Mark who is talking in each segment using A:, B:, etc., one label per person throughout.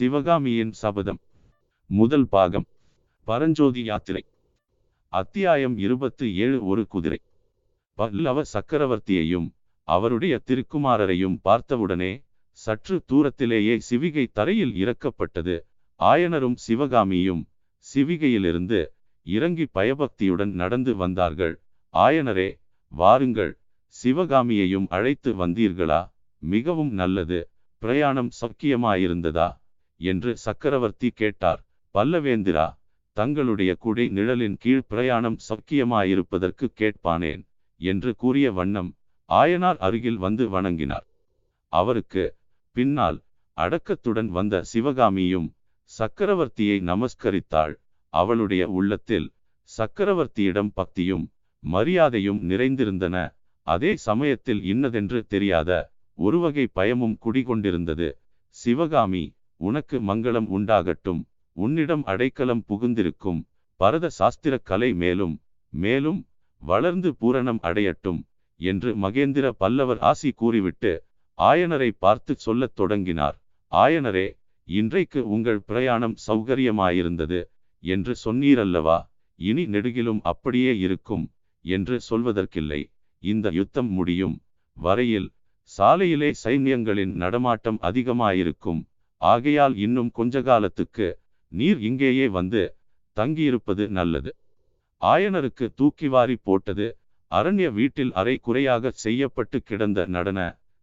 A: சிவகாமியின் சபதம். முதல் பாகம். பரஞ்சோதி யாத்திரை. அத்தியாயம் இருபத்து ஏழு ஒரு குதிரை. பல்லவ சக்கரவர்த்தியையும் அவருடைய திருக்குமாரரையும் பார்த்தவுடனே சற்று தூரத்திலேயே சிவிகை தரையில் இறக்கப்பட்டது. ஆயனரும் சிவகாமியும் சிவிகையிலிருந்து இறங்கி பயபக்தியுடன் நடந்து வந்தார்கள். ஆயனரே வாருங்கள். சிவகாமியையும் அழைத்து வந்தீர்களா? மிகவும் நல்லது. பிரயாணம் சக்கியமாயிருந்ததா? என்று சக்கரவர்த்தி கேட்டார். பல்லவேந்திரா தங்களுடைய குடை நிழலின் கீழ் பிரயாணம் சக்கியமாயிருப்பதற்கு கேட்பானேன் என்று கூறிய வண்ணம் ஆயனார் அருகில் வந்து வணங்கினார். அவருக்கு பின்னால் அடக்கத்துடன் வந்த சிவகாமியும் சக்கரவர்த்தியை நமஸ்கரித்தாள். அவளுடைய உள்ளத்தில் சக்கரவர்த்தியிடம் பக்தியும் மரியாதையும் நிறைந்திருந்தன. அதே சமயத்தில் இன்னதென்று தெரியாத ஒருவகை பயமும் குடிகொண்டிருந்தது. சிவகாமி உனக்கு மங்களம் உண்டாகட்டும். உன்னிடம் அடைக்கலம் புகுந்திருக்கும். பரத சாஸ்திர கலை மேலும் மேலும் வளர்ந்து பூரணம் அடையட்டும் என்று மகேந்திர பல்லவர் ஆசி கூறிவிட்டு ஆயனரை பார்த்து சொல்லத் தொடங்கினார். ஆயனரே இன்றைக்கு உங்கள் பிரயாணம் சௌகரியமாயிருந்தது என்று சொன்னீரல்லவா? இனி நெடுகிலும் அப்படியே இருக்கும் என்று சொல்வதற்கில்லை. இந்த யுத்தம் முடியும். வரையில் சாலையிலே சைன்யங்களின் நடமாட்டம் அதிகமாயிருக்கும். ஆகையால் இன்னும் கொஞ்ச காலத்துக்கு நீர் இங்கேயே வந்து தங்கியிருப்பது நல்லது. ஆயனருக்கு தூக்கி வாரி போட்டது அரண்ய வீட்டில் அரை குறையாக செய்யப்பட்டு கிடந்த நடன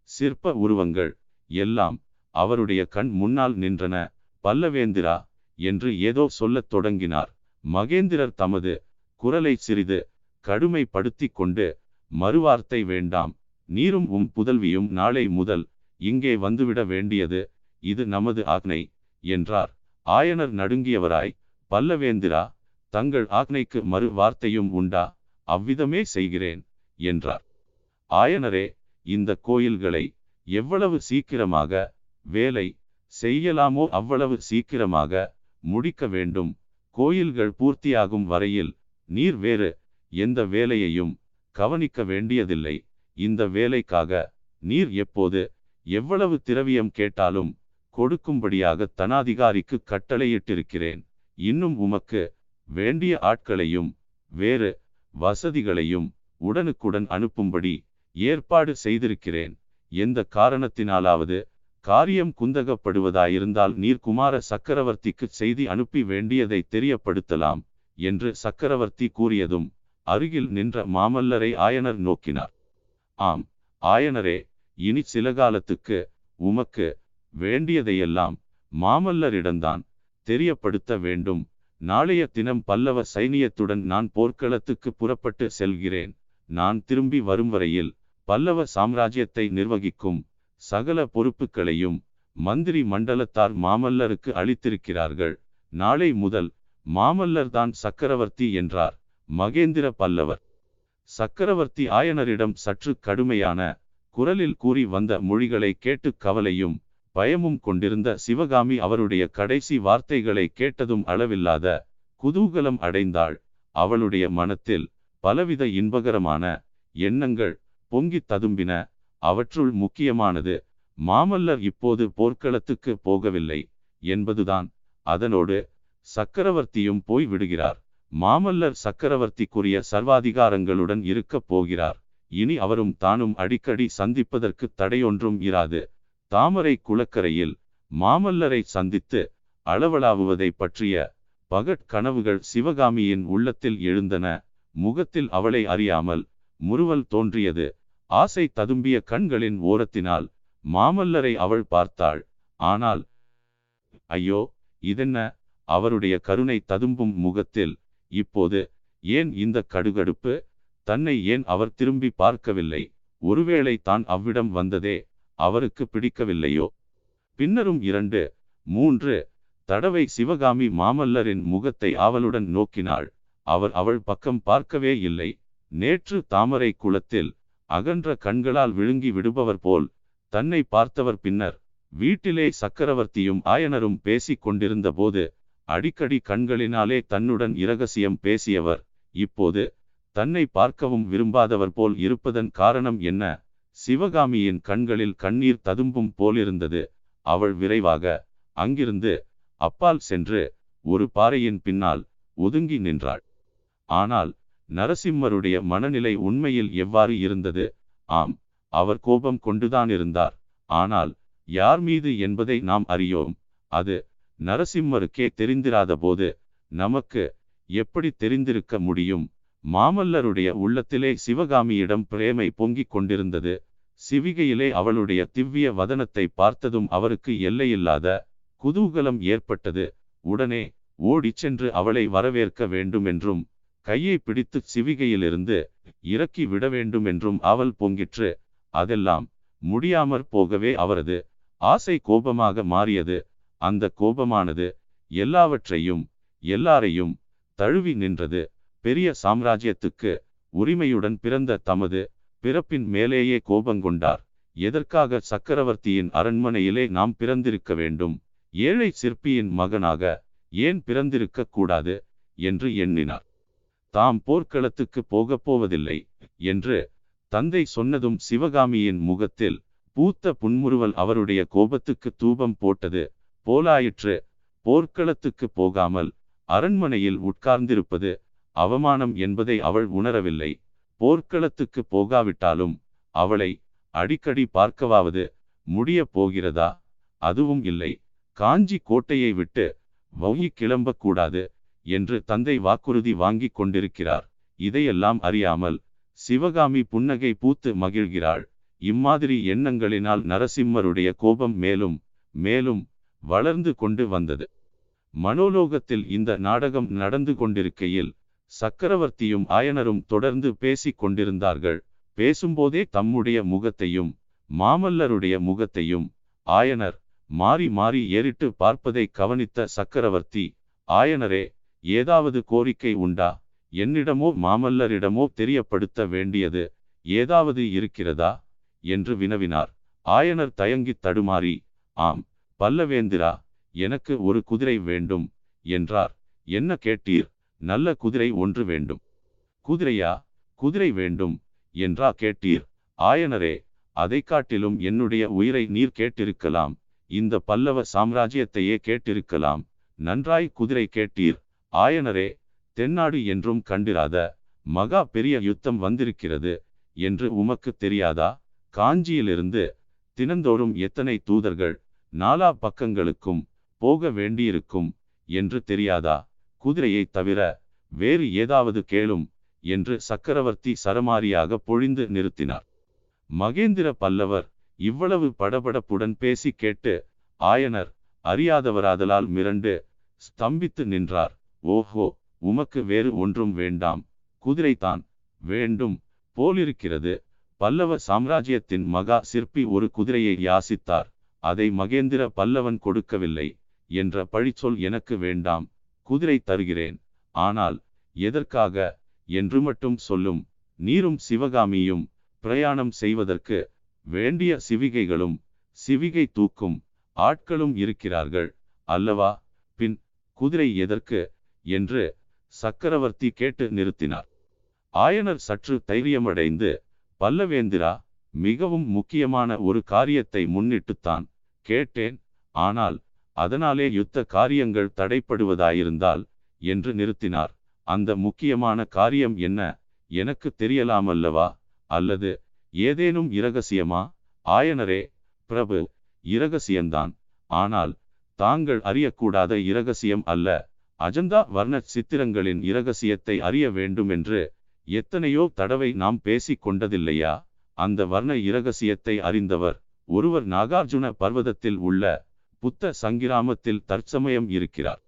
A: சிற்ப உருவங்கள் எல்லாம் அவருடைய கண் முன்னால் நின்றன. பல்லவேந்திரா என்று ஏதோ சொல்லத் தொடங்கினார். மகேந்திரர் தமது குரலை சிறிது கடுமைப்படுத்தி கொண்டு மறுவார்த்தை வேண்டாம். நீரும் உம் புதல்வியும் நாளை முதல் இங்கே வந்துவிட வேண்டியது இது நமது ஆக்னை என்றார். ஆயனர் நடுங்கியவராய் பல்லவேந்திரா தங்கள் ஆக்னைக்கு மறு வார்த்தையும் உண்டா? அவ்விதமே செய்கிறேன் என்றார். ஆயனரே இந்த கோயில்களை எவ்வளவு சீக்கிரமாக வேலை செய்யலாமோ அவ்வளவு சீக்கிரமாக முடிக்க வேண்டும். கோயில்கள் பூர்த்தியாகும் வரையில் நீர் வேறு எந்த வேலையையும் கவனிக்க வேண்டியதில்லை. இந்த வேலைக்காக நீர் எப்போது எவ்வளவு திரவியம் கேட்டாலும் கொடுக்கும்படியாக தனாதிகாரிக்கு கட்டளையிட்டிருக்கிறேன். இன்னும் உமக்கு வேண்டிய ஆட்களையும் வேறு வசதிகளையும் உடனுக்குடன் அனுப்பும்படி ஏற்பாடு செய்திருக்கிறேன். எந்த காரணத்தினாலாவது காரியம் குந்தகப்படுவதாயிருந்தால் நீர் குமார சக்கரவர்த்திக்கு செய்தி அனுப்பி வேண்டியதை தெரியப்படுத்தலாம் என்று சக்கரவர்த்தி கூறியதும் அருகில் நின்ற மாமல்லரை ஆயனர் நோக்கினார். ஆம் ஆயனரே இனி சில காலத்துக்கு உமக்கு வேண்டியதையெல்லாம் மாமல்லரிடம்தான் தெரியப்படுத்த வேண்டும். நாளைய தினம் பல்லவ சைனியத்துடன் நான் போர்க்களத்துக்கு புறப்பட்டு செல்கிறேன். நான் திரும்பி வரும் வரையில் பல்லவ சாம்ராஜ்யத்தை நிர்வகிக்கும் சகல பொறுப்புகளையும் மந்திரி மண்டலத்தார் மாமல்லருக்கு அளித்திருக்கிறார்கள். நாளை முதல் மாமல்லர் தான் சக்கரவர்த்தி என்றார் மகேந்திர பல்லவர். சக்கரவர்த்தி ஆயனரிடம் சற்று கடுமையான குரலில் கூறி வந்த மொழிகளை கேட்டு கவலையும் பயமும் கொண்டிருந்த சிவகாமி அவருடைய கடைசி வார்த்தைகளை கேட்டதும் அளவில்லாத குதூகலம் அடைந்தாள். அவளுடைய மனத்தில் பலவித இன்பகரமான எண்ணங்கள் பொங்கி ததும்பின. அவற்றுள் முக்கியமானது மாமல்லர் இப்போது போர்க்களத்துக்கு போகவில்லை என்பதுதான். அதனோடு சக்கரவர்த்தியும் போய் விடுகிறார். மாமல்லர் சக்கரவர்த்திக்குரிய சர்வாதிகாரங்களுடன் இருக்கப் போகிறார். இனி அவரும் தானும் அடிக்கடி சந்திப்பதற்கு தடையொன்றும் இராது. தாமரை குளக்கரையில் மாமல்லரை சந்தித்து அளவலாவுவதை பற்றிய பகட் கனவுகள் சிவகாமியின் உள்ளத்தில் எழுந்தன. முகத்தில் அவளை அறியாமல் முறுவல் தோன்றியது. ஆசை ததும்பிய கண்களின் ஓரத்தினால் மாமல்லரை அவள் பார்த்தாள். ஆனால் ஐயோ இதென்ன? அவருடைய கருணை ததும்பும் முகத்தில் இப்போது ஏன் இந்த கடுகடுப்பு? தன்னை ஏன் அவர் திரும்பி பார்க்கவில்லை? ஒருவேளை தான் அவ்விடம் வந்ததே அவருக்கு பிடிக்கவில்லையோ? பின்னரும் இரண்டு மூன்று தடவை சிவகாமி மாமல்லரின் முகத்தை ஆவலுடன் நோக்கினாள். அவர் அவள் பக்கம் பார்க்கவே இல்லை. நேற்று தாமரை குளத்தில் அகன்ற கண்களால் விழுங்கி விடுபவர் போல் தன்னை பார்த்தவர் பின்னர் வீட்டிலே சக்கரவர்த்தியும் ஆயனரும் பேசிக் கொண்டிருந்த போது அடிக்கடி கண்களினாலே தன்னுடன் இரகசியம் பேசியவர். இப்போது தன்னை பார்க்கவும் விரும்பாதவர் போல் இருப்பதன் காரணம் என்ன? சிவகாமியின் கண்களில் கண்ணீர் ததும்பும் போலிருந்தது. அவள் விரைவாக அங்கிருந்து அப்பால் சென்று ஒரு பாறையின் பின்னால் ஒதுங்கி நின்றாள். ஆனால் நரசிம்மருடைய மனநிலை உண்மையில் எவ்வாறு இருந்தது? ஆம் அவர் கோபம் கொண்டுதான் இருந்தார். ஆனால் யார் மீது என்பதை நாம் அறியோம். அது நரசிம்மருக்கே தெரிந்திராத போது நமக்கு எப்படி தெரிந்திருக்க முடியும்? மாமல்லருடைய உள்ளத்திலே சிவகாமியிடம் பிரேமை பொங்கிக் கொண்டிருந்தது. சிவிகையிலே அவளுடைய திவ்ய வதனத்தை பார்த்ததும் அவருக்கு எல்லையில்லாத குதூகலம் ஏற்பட்டது. உடனே ஓடிச் சென்று அவளை வரவேற்க வேண்டுமென்றும் கையை பிடித்து சிவிகையிலிருந்து இறக்கி விட வேண்டுமென்றும் அவள் பொங்கிற்று. அதெல்லாம் முடியாமற் போகவே அவரது ஆசை கோபமாக மாறியது. அந்த கோபமானது எல்லாவற்றையும் எல்லாரையும் தழுவி நின்றது. பெரிய சாம்ராஜ்யத்துக்கு உரிமையுடன் பிறந்த தமது பிறப்பின் மேலேயே கோபங்கொண்டார். எதற்காக சக்கரவர்த்தியின் அரண்மனையிலே நாம் பிறந்திருக்க வேண்டும்? ஏழை சிற்பியின் மகனாக ஏன் பிறந்திருக்க கூடாது? என்று எண்ணினார். தாம் போர்க்களத்துக்கு போகப் போவதில்லை என்று தந்தை சொன்னதும் சிவகாமியின் முகத்தில் பூத்த புன்முறுவல் அவருடைய கோபத்துக்கு தூபம் போட்டது போலாயிற்று. போர்க்களத்துக்கு போகாமல் அரண்மனையில் உட்கார்ந்திருப்பது அவமானம் என்பதை அவள் உணரவில்லை. போர்க்களத்துக்கு போகாவிட்டாலும் அவளை அடிக்கடி பார்க்கவாவது முடிய போகிறதா? அதுவும் இல்லை. காஞ்சி கோட்டையை விட்டு வௌகி கிளம்பக்கூடாது என்று தந்தை வாக்குறுதி வாங்கி கொண்டிருக்கிறார். இதையெல்லாம் அறியாமல் சிவகாமி புன்னகை பூத்து மகிழ்கிறாள். இம்மாதிரி எண்ணங்களினால் நரசிம்மருடைய கோபம் மேலும் மேலும் வளர்ந்து கொண்டு வந்தது. மனோலோகத்தில் இந்த நாடகம் நடந்து கொண்டிருக்கையில் சக்கரவர்த்தியும் ஆயனரும் தொடர்ந்து பேசிக் கொண்டிருந்தார்கள். பேசும்போதே தம்முடைய முகத்தையும் மாமல்லருடைய முகத்தையும் ஆயனர் மாறி மாறி ஏறிட்டு பார்ப்பதை கவனித்த சக்கரவர்த்தி ஆயனரே ஏதாவது கோரிக்கை உண்டா? என்னிடமோ மாமல்லரிடமோ தெரியப்படுத்த வேண்டியது ஏதாவது இருக்கிறதா? என்று வினவினார். ஆயனர் தயங்கி தடுமாறி ஆம் பல்லவேந்திரா எனக்கு ஒரு குதிரை வேண்டும் என்றார். என்ன கேட்டீர்? நல்ல குதிரை ஒன்று வேண்டும். குதிரையா? குதிரை வேண்டும் என்றா கேட்டீர். ஆயனரே அதை காட்டிலும் என்னுடைய உயிரை நீர் கேட்டிருக்கலாம். இந்த பல்லவ சாம்ராஜ்யத்தையே கேட்டிருக்கலாம். நன்றாய் குதிரை கேட்டீர். ஆயனரே தென்னாடு என்றும் கண்டிராத மகா பெரிய யுத்தம் வந்திருக்கிறது என்று உமக்கு தெரியாதா? காஞ்சியிலிருந்து தினந்தோறும் எத்தனை தூதர்கள் நாலா பக்கங்களுக்கும் போக வேண்டியிருக்கும் என்று தெரியாதா? குதிரையை தவிர வேறு ஏதாவது கேளும் என்று சக்கரவர்த்தி சரமாரியாக பொழிந்து நிறுத்தினார். மகேந்திர பல்லவர் இவ்வளவு படபடப்புடன் பேசி கேட்டு ஆயனர் அறியாதவராதலால் மிரண்டு ஸ்தம்பித்து நின்றார். ஓஹோ உமக்கு வேறு ஒன்றும் வேண்டாம். குதிரைதான் வேண்டும். போலிருக்கிறது. பல்லவ சாம்ராஜ்யத்தின் மகா சிற்பி ஒரு குதிரையை யாசித்தார். அதை மகேந்திர பல்லவன் கொடுக்கவில்லை. என்ற பழிச்சொல் எனக்கு வேண்டாம். குதிரை தருகிறேன். ஆனால் எதற்காக? என்று மட்டும் சொல்லும். நீரும் சிவகாமியும் பிரயாணம் செய்வதற்கு வேண்டிய சிவிகைகளும் சிவிகை தூக்கும் ஆட்களும் இருக்கிறார்கள். அல்லவா? பின் குதிரை எதற்கு? என்று சக்கரவர்த்தி கேட்டு நிறுத்தினார். ஆயனர் சற்று தைரியமடைந்து பல்லவேந்திரா மிகவும் முக்கியமான ஒரு காரியத்தை முன்னிட்டுத்தான் கேட்டேன். ஆனால் அதனாலே யுத்த காரியங்கள் தடைப்படுவதாயிருந்தால் என்று நிறுத்தினார். அந்த முக்கியமான காரியம் என்ன? எனக்கு தெரியலாமல்லவா? அல்லது ஏதேனும் இரகசியமா? ஆயனரே பிரபு இரகசியம்தான் ஆனால் தாங்கள் அறியக்கூடாத இரகசியம் அல்ல. அஜந்தா வர்ண சித்திரங்களின் இரகசியத்தை அறிய வேண்டுமென்று எத்தனையோ தடவை நாம் பேசிக் கொண்டதில்லையா? அந்த வர்ண இரகசியத்தை அறிந்தவர் ஒருவர் நாகார்ஜுன பர்வதத்தில் உள்ள புத்த சங்கிராமத்தில் தற்சமயம் இருக்கிறார்.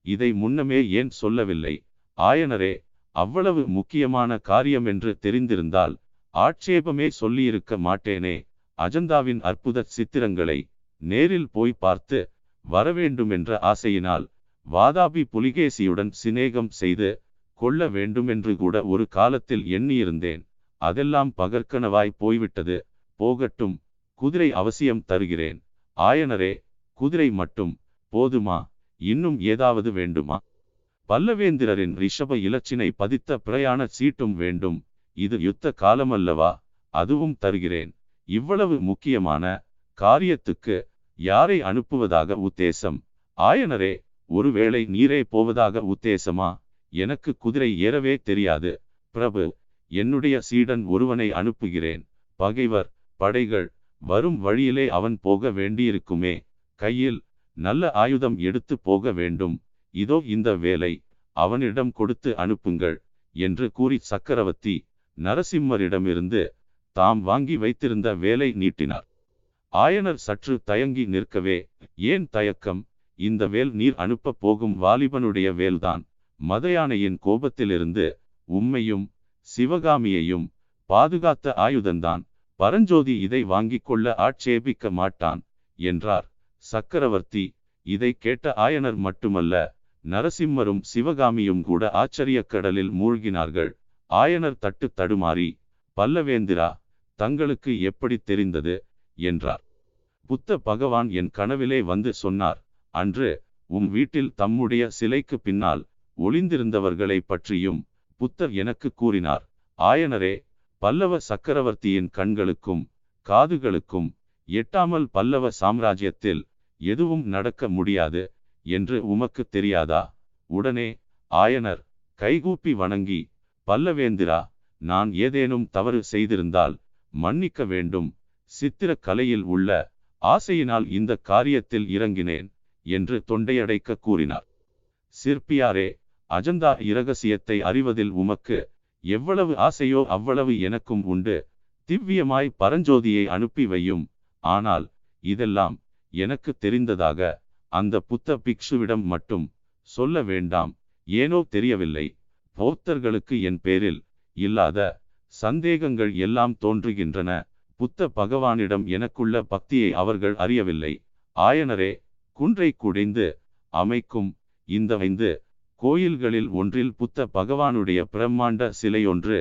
A: இதை முன்னமே ஏன் சொல்லவில்லை? ஆயனரே அவ்வளவு முக்கியமான காரியம் என்று தெரிந்திருந்தால் ஆட்சேபமே சொல்லியிருக்க மாட்டேனே. அஜந்தாவின் அற்புத சித்திரங்களை நேரில் போய் பார்த்து வரவேண்டுமென்ற ஆசையினால் வாதாபி புலிகேசியுடன் சிநேகம் செய்து கொள்ள வேண்டுமென்று கூட ஒரு காலத்தில் எண்ணியிருந்தேன். அதெல்லாம் பகற்கனவாய் போய்விட்டது. போகட்டும் குதிரை அவசியம் தருகிறேன். ஆயனரே குதிரை மட்டும் போதுமா? இன்னும் ஏதாவது வேண்டுமா? பல்லவேந்திரரின் ரிஷப இலச்சினை பதித்த பிரயாண சீட்டும் வேண்டும். இது யுத்த காலமல்லவா? அதுவும் தருகிறேன். இவ்வளவு முக்கியமான காரியத்துக்கு யாரை அனுப்புவதாக உத்தேசம்? ஆயனரே ஒருவேளை நீரே போவதாக உத்தேசமா? எனக்கு குதிரை ஏறவே தெரியாது. பிரபு என்னுடைய சீடன் ஒருவனை அனுப்புகிறேன். பகைவர் படைகள் வரும் வழியிலே அவன் போக வேண்டியிருக்குமே. கையில் நல்ல ஆயுதம் எடுத்து போக வேண்டும். இதோ இந்த வேலை அவனிடம் கொடுத்து அனுப்புங்கள் என்று கூறி சக்கரவர்த்தி நரசிம்மரிடமிருந்து தாம் வாங்கி வைத்திருந்த வேலை நீட்டினார். ஆயனர் சற்று தயங்கி நிற்கவே ஏன் தயக்கம்? இந்த வேல் நீர் அனுப்பப் போகும் வாலிபனுடைய வேல்தான். மதயானையின் கோபத்திலிருந்து உம்மையும் சிவகாமியையும் பாதுகாத்த ஆயுதந்தான். பரஞ்சோதி இதை வாங்கிக் கொள்ள ஆட்சேபிக்க மாட்டான் என்றார். சக்கரவர்த்தி இதை கேட்ட ஆயனர் மட்டுமல்ல நரசிம்மரும் சிவகாமியும் கூட ஆச்சரியக் கடலில் மூழ்கினார்கள். ஆயனர் தட்டு தடுமாறி பல்லவேந்திரா தங்களுக்கு எப்படி தெரிந்தது? என்றார். புத்த பகவான் என் கனவிலே வந்து சொன்னார் அன்று உம் வீட்டில் தம்முடைய சிலைக்கு பின்னால் ஒளிந்திருந்தவர்களை பற்றியும் புத்தர் எனக்கு கூறினார். ஆயனரே பல்லவ சக்கரவர்த்தியின் கண்களுக்கும் காதுகளுக்கும் எட்டாமல் பல்லவ சாம்ராஜ்யத்தில் எதுவும் நடக்க முடியாது என்று உமக்கு தெரியாதா? உடனே ஆயனர் கைகூப்பி வணங்கி பல்லவேந்திரா நான் ஏதேனும் தவறு செய்திருந்தால் மன்னிக்க வேண்டும். சித்திர கலையில் உள்ள ஆசையினால் இந்த காரியத்தில் இறங்கினேன் என்று தொண்டையடைக்க கூறினார். சிற்பியாரே அஜந்தா இரகசியத்தை அறிவதில் உமக்கு எவ்வளவு ஆசையோ அவ்வளவு எனக்கும் உண்டு. திவ்யமாய் பரஞ்சோதியை அனுப்பி வையும். ஆனால் இதெல்லாம் எனக்கு தெரிந்ததாக அந்த புத்த பிக்ஷுவிடம் மட்டும் சொல்ல வேண்டாம். ஏனோ தெரியவில்லை. பௌத்தர்களுக்கு என் பேரில் இல்லாத சந்தேகங்கள் எல்லாம் தோன்றுகின்றன. புத்த பகவானிடம் எனக்குள்ள பக்தியை அவர்கள் அறியவில்லை. ஆயனரே குன்றை குடைந்து அமைக்கும் இந்த ஐந்து கோயில்களில் ஒன்றில் புத்த பகவானுடைய பிரம்மாண்ட சிலையொன்று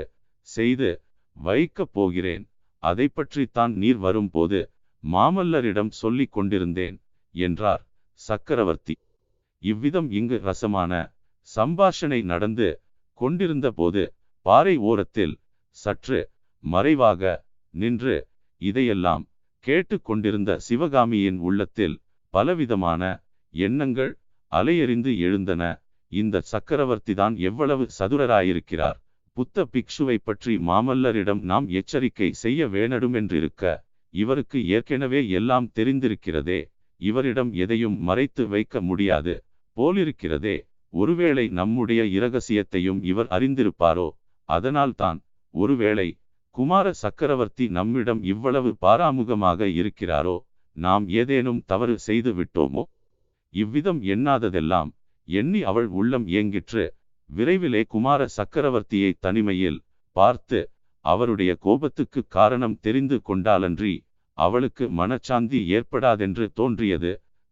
A: செய்து வைக்கப் போகிறேன். அதை பற்றித்தான் நீர் வரும்போது மாமல்லரிடம் சொல்லிக் கொண்டிருந்தேன் என்றார் சக்கரவர்த்தி. இவ்விதம் இங்கு ரசமான சம்பாஷணை நடந்து கொண்டிருந்த போது பாறை ஓரத்தில் சற்று மறைவாக நின்று இதையெல்லாம் கேட்டு கொண்டிருந்த சிவகாமியின் உள்ளத்தில் பலவிதமான எண்ணங்கள் அலையறிந்து எழுந்தன. இந்த சக்கரவர்த்திதான் எவ்வளவு சதுரராயிருக்கிறார். புத்த பிக்ஷுவை பற்றி மாமல்லரிடம் நாம் எச்சரிக்கை செய்ய வேணடுமென்றிருக்க இவருக்கு ஏற்கனவே எல்லாம் தெரிந்திருக்கிறதே இவரிடம் எதையும் மறைத்து வைக்க முடியாது போலிருக்கிறதே ஒருவேளை நம்முடைய இரகசியத்தையும் இவர் அறிந்திருப்பாரோ? அதனால்தான் ஒருவேளை குமார சக்கரவர்த்தி நம்மிடம் இவ்வளவு பாராமுகமாக இருக்கிறாரோ? நாம் ஏதேனும் தவறு செய்து விட்டோமோ? இவ்விதம் எண்ணாததெல்லாம் எண்ணி அவள் உள்ளம் ஏங்கிற்று விரைவிலே குமார சக்கரவர்த்தியை தனிமையில் பார்த்து அவருடைய கோபத்துக்கு காரணம் தெரிந்து கொண்டாலன்றி அவளுக்கு மனச்சாந்தி ஏற்படாதென்று தோன்றியது.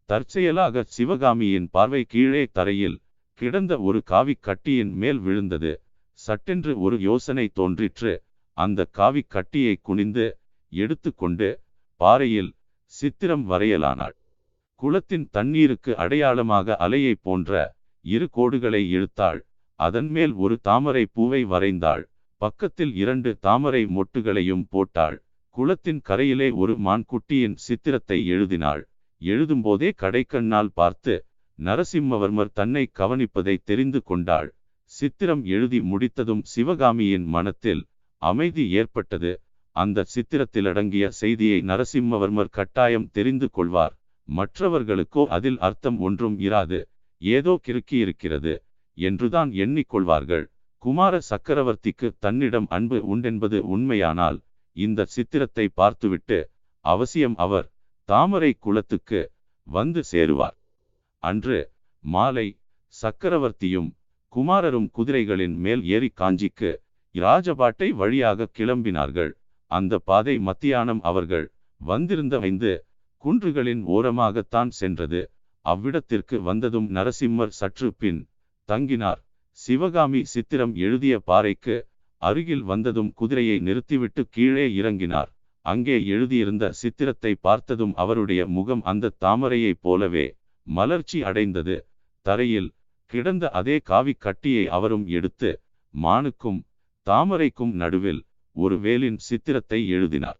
A: தற்செயலாக சிவகாமியின் பார்வை கீழே தரையில் கிடந்த ஒரு காவிக் கட்டியின் மேல் விழுந்தது. சட்டென்று ஒரு யோசனை தோன்றிற்று. அந்த காவிக் கட்டியை குனிந்து எடுத்துக்கொண்டு பாறையில் சித்திரம் வரையலானாள். குளத்தின் தண்ணீருக்கு அடையாளமாக அலையை போன்ற இரு கோடுகளை இழுத்தாள். அதன் மேல் ஒரு தாமரை பூவை வரைந்தாள். பக்கத்தில் இரண்டு தாமரை மொட்டுகளையும் போட்டாள். குளத்தின் கரையிலே ஒரு மான்குட்டியின் சித்திரத்தை எழுதினாள். எழுதும்போதே கடைக்கண்ணால் பார்த்து நரசிம்மவர்மர் தன்னை கவனிப்பதை தெரிந்து கொண்டாள். சித்திரம் எழுதி முடித்ததும் சிவகாமியின் மனத்தில் அமைதி ஏற்பட்டது. அந்த சித்திரத்திலடங்கிய செய்தியை நரசிம்மவர்மர் கட்டாயம் தெரிந்து கொள்வார். மற்றவர்களுக்கோ அதில் அர்த்தம் ஒன்றும் இராது. ஏதோ கிறுக்கியிருக்கிறது என்றுதான் எண்ணிக்கொள்வார்கள். குமார சக்கரவர்த்திக்கு தன்னிடம் அன்பு உண்டென்பது உண்மையானால் இந்த சித்திரத்தை பார்த்துவிட்டு அவசியம் அவர் தாமரை குளத்துக்கு வந்து சேருவார். அன்று மாலை சக்கரவர்த்தியும் குமாரரும் குதிரைகளின் மேல் ஏறி காஞ்சிக்கு ராஜபாட்டை வழியாக கிளம்பினார்கள். அந்த பாதை மத்தியானம் அவர்கள் வந்திருந்த ஐந்து குன்றுகளின் ஓரமாகத்தான் சென்றது. அவ்விடத்திற்கு வந்ததும் நரசிம்மர் சற்று பின் தங்கினார். சிவகாமி சித்திரம் எழுதிய பாறைக்கு அருகில் வந்ததும் குதிரையை நிறுத்திவிட்டு கீழே இறங்கினார். அங்கே எழுதியிருந்த சித்திரத்தை பார்த்ததும் அவருடைய முகம் அந்த தாமரையைப் போலவே மலர்ச்சி அடைந்தது. தரையில் கிடந்த அதே காவி கட்டியை அவரும் எடுத்து மானுக்கும் தாமரைக்கும் நடுவில் ஒரு வேலின் சித்திரத்தை எழுதினார்.